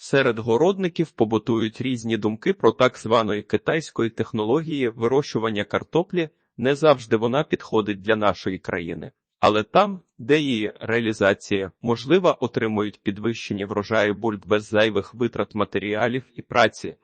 Серед городників побутують різні думки про так званої китайської технології вирощування картоплі. Не завжди вона підходить для нашої країни. Але там, де її реалізація можлива, отримують підвищені врожаї бульб без зайвих витрат матеріалів і праці.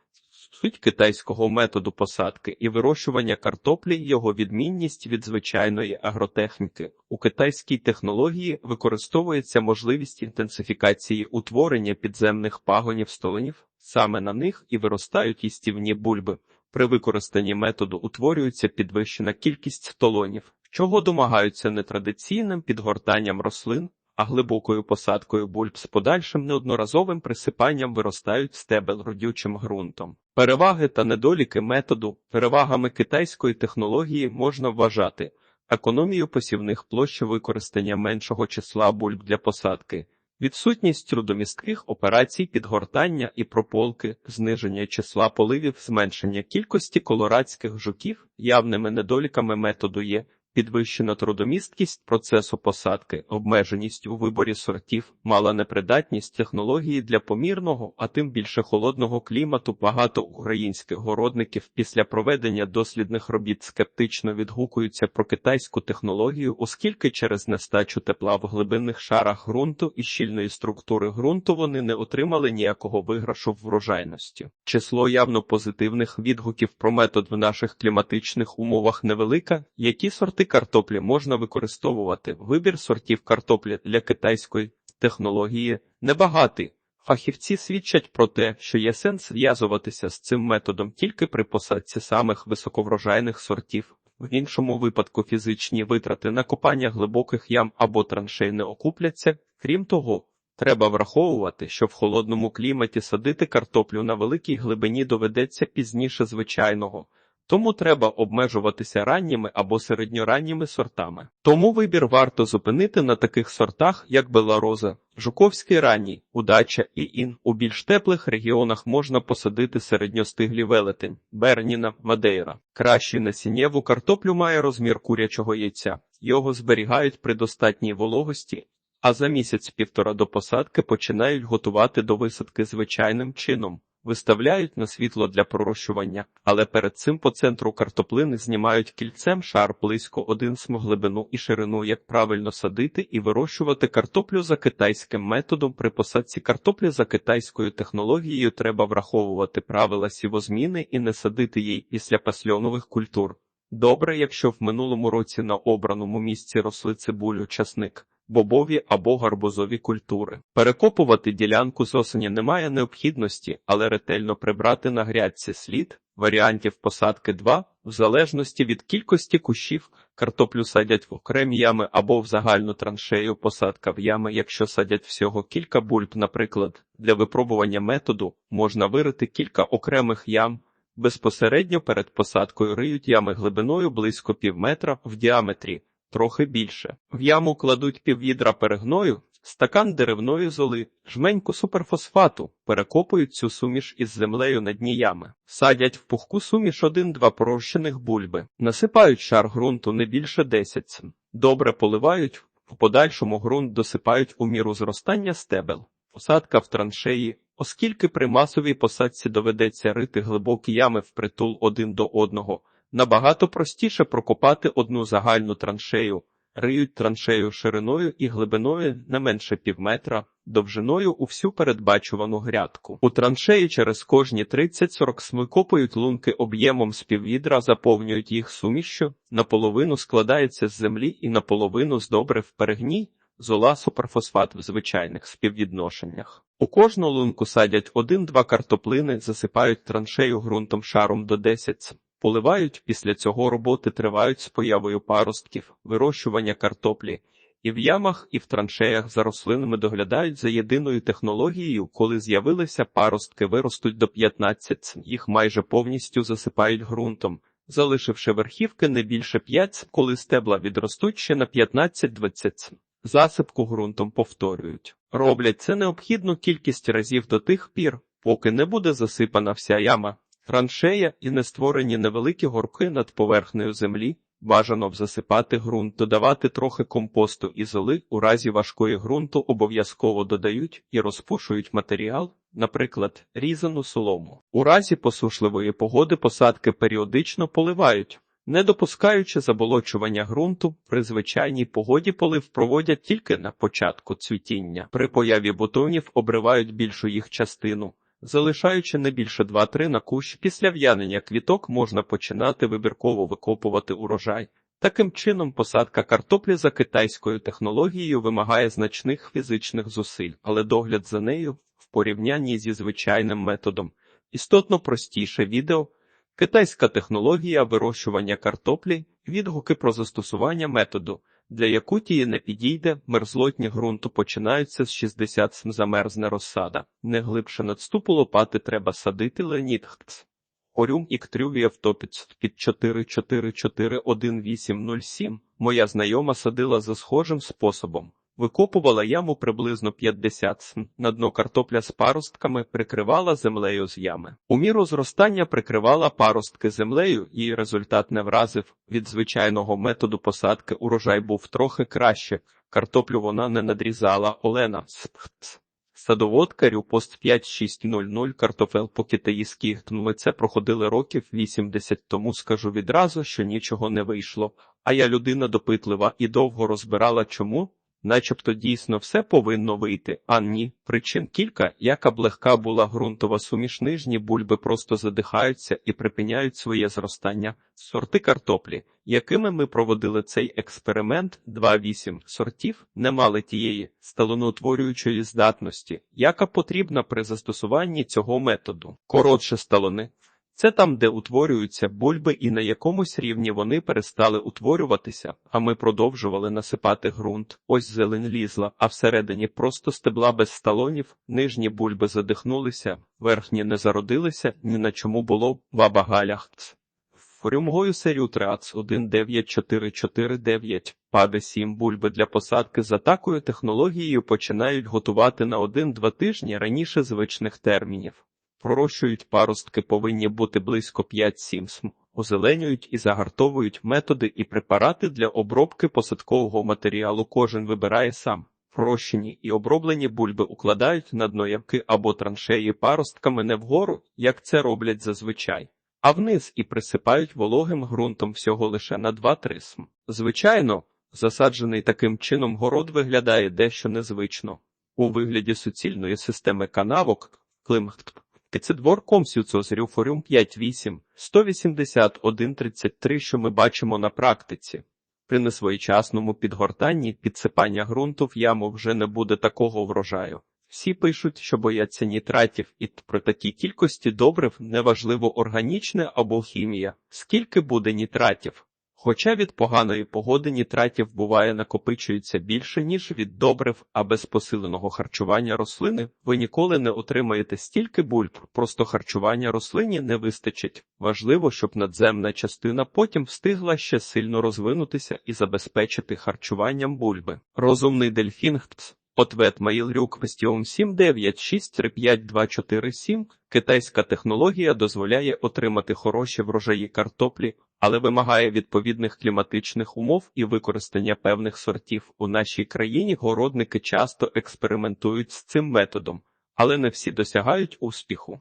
Суть китайського методу посадки і вирощування картоплі його відмінність від звичайної агротехніки. У китайській технології використовується можливість інтенсифікації утворення підземних пагонів столинів, саме на них і виростають їстівні бульби. При використанні методу утворюється підвищена кількість столонів, чого домагаються не традиційним підгортанням рослин, а глибокою посадкою бульб з подальшим неодноразовим присипанням виростають стебел родючим ґрунтом. Переваги та недоліки методу перевагами китайської технології можна вважати економію посівних площ використання меншого числа бульб для посадки, відсутність трудомістких операцій підгортання і прополки, зниження числа поливів, зменшення кількості колорадських жуків, явними недоліками методу є підвищена трудомісткість процесу посадки, обмеженість у виборі сортів, мала непридатність технології для помірного, а тим більше холодного клімату. Багато українських городників після проведення дослідних робіт скептично відгукуються про китайську технологію, оскільки через нестачу тепла в глибинних шарах ґрунту і щільної структури ґрунту вони не отримали ніякого виграшу в врожайності. Число явно позитивних відгуків про метод в наших кліматичних умовах невелика, які сорти картоплі можна використовувати. Вибір сортів картоплі для китайської технології небагатий. Фахівці свідчать про те, що є сенс зв'язуватися з цим методом тільки при посадці самих високоврожайних сортів. В іншому випадку фізичні витрати на копання глибоких ям або траншей не окупляться. Крім того, треба враховувати, що в холодному кліматі садити картоплю на великій глибині доведеться пізніше звичайного. Тому треба обмежуватися ранніми або середньоранніми сортами. Тому вибір варто зупинити на таких сортах, як Белароза, Жуковський ранній, Удача і Ін. У більш теплих регіонах можна посадити середньостиглі велетень, Берніна, Мадейра. Кращий насіннєву картоплю має розмір курячого яйця. Його зберігають при достатній вологості, а за місяць-півтора до посадки починають готувати до висадки звичайним чином. Виставляють на світло для пророщування, але перед цим по центру картоплини знімають кільцем шар близько один см глибину і ширину, як правильно садити і вирощувати картоплю за китайським методом. При посадці картоплі за китайською технологією треба враховувати правила сівозміни і не садити їй після пасльонових культур. Добре, якщо в минулому році на обраному місці росли цибулю часник бобові або гарбузові культури. Перекопувати ділянку з осені немає необхідності, але ретельно прибрати на грядці слід. Варіантів посадки 2, в залежності від кількості кущів, картоплю садять в окремі ями або в загальну траншею посадка в ями, якщо садять всього кілька бульб, наприклад, для випробування методу можна вирити кілька окремих ям. Безпосередньо перед посадкою риють ями глибиною близько пів метра в діаметрі трохи більше. В яму кладуть піввідра перегною, стакан деревної золи, жменьку суперфосфату, перекопують цю суміш із землею на дні ями, садять в пухку суміш один-два порощених бульби, насипають шар ґрунту не більше 10 см. Добре поливають, в подальшому ґрунт досипають у міру зростання стебел. Посадка в траншеї, оскільки при масовій посадці доведеться рити глибокі ями впритул один до одного. Набагато простіше прокопати одну загальну траншею, риють траншею шириною і глибиною не менше півметра, довжиною у всю передбачувану грядку. У траншеї через кожні 30-40 см копають лунки об'ємом з піввідра, заповнюють їх сумішчю, наполовину складається з землі і наполовину з добрив перегній, зола суперфосфат в звичайних співвідношеннях. У кожну лунку садять один-два картоплини, засипають траншею ґрунтом шаром до 10 см. Поливають після цього роботи тривають з появою паростків, вирощування картоплі, і в ямах, і в траншеях за рослинами доглядають за єдиною технологією, коли з'явилися паростки, виростуть до 15, їх майже повністю засипають ґрунтом, залишивши верхівки не більше 5, коли стебла відростуть ще на 15-20. Засипку ґрунтом повторюють. Роблять це необхідну кількість разів до тих пір, поки не буде засипана вся яма. Траншея і не створені невеликі горки над поверхнею землі, Бажано б засипати ґрунт, додавати трохи компосту і золи. У разі важкої ґрунту обов'язково додають і розпушують матеріал, наприклад, різану солому. У разі посушливої погоди посадки періодично поливають. Не допускаючи заболочування ґрунту, при звичайній погоді полив проводять тільки на початку цвітіння. При появі бутонів обривають більшу їх частину, залишаючи не більше 2-3 на кущ. Після в'янення квіток можна починати вибірково викопувати урожай. Таким чином, посадка картоплі за китайською технологією вимагає значних фізичних зусиль, але догляд за нею в порівнянні зі звичайним методом істотно простіше відео. Китайська технологія вирощування картоплі, відгуки про застосування методу, для Якутії не підійде, мерзлотні ґрунту починаються з 60 см замерзне розсада. Не глибше надступу лопати треба садити ленітхц. Орюм і ктрювієв топіць під 4441807. Моя знайома садила за схожим способом. Викопувала яму приблизно 50 см. На дно картопля з паростками прикривала землею з ями. У міру зростання прикривала паростки землею, і результат не вразив. Від звичайного методу посадки урожай був трохи краще. Картоплю вона не надрізала. Олена. Садоводка Рюпост 5600 картофел по китаїськи. Ми це проходили років 80 тому скажу відразу, що нічого не вийшло. А я людина допитлива і довго розбирала чому. Начебто дійсно все повинно вийти, а ні, причин кілька, яка б легка була ґрунтова суміш нижні бульби просто задихаються і припиняють своє зростання. Сорти картоплі, якими ми проводили цей експеримент, 2-8 сортів, не мали тієї сталоноутворюючої здатності, яка потрібна при застосуванні цього методу. Коротше сталони. Це там, де утворюються бульби, і на якомусь рівні вони перестали утворюватися, а ми продовжували насипати ґрунт. Ось зелень лізла, а всередині просто стебла без сталонів, нижні бульби задихнулися, верхні не зародилися, ні на чому було баба галях. Форюмгою серію Трац 19449 паде 7 бульби для посадки з атакою технологією починають готувати на 1-2 тижні раніше звичних термінів. Пророщують паростки повинні бути близько 5-7 см, озеленюють і загартовують методи і препарати для обробки посадкового матеріалу кожен вибирає сам. Пророщені і оброблені бульби укладають на дно ямки або траншеї паростками не вгору, як це роблять зазвичай, а вниз і присипають вологим ґрунтом всього лише на 2-3 см. Звичайно, засаджений таким чином город виглядає дещо незвично. У вигляді суцільної системи канавок, климхт Кицидворком Сюцозрюфорюм 58, 181-33, що ми бачимо на практиці. При несвоєчасному підгортанні підсипання ґрунту в яму вже не буде такого врожаю. Всі пишуть, що бояться нітратів, і при такій кількості добрив неважливо органічне або хімія. Скільки буде нітратів? Хоча від поганої погоди нітратів буває накопичується більше, ніж від добрив, а без посиленого харчування рослини ви ніколи не отримаєте стільки бульб, просто харчування рослині не вистачить. Важливо, щоб надземна частина потім встигла ще сильно розвинутися і забезпечити харчуванням бульби. Розумний дельфін Ответ Mail.ru Question 79635247 Китайська технологія дозволяє отримати хороші врожаї картоплі, але вимагає відповідних кліматичних умов і використання певних сортів. У нашій країні городники часто експериментують з цим методом, але не всі досягають успіху.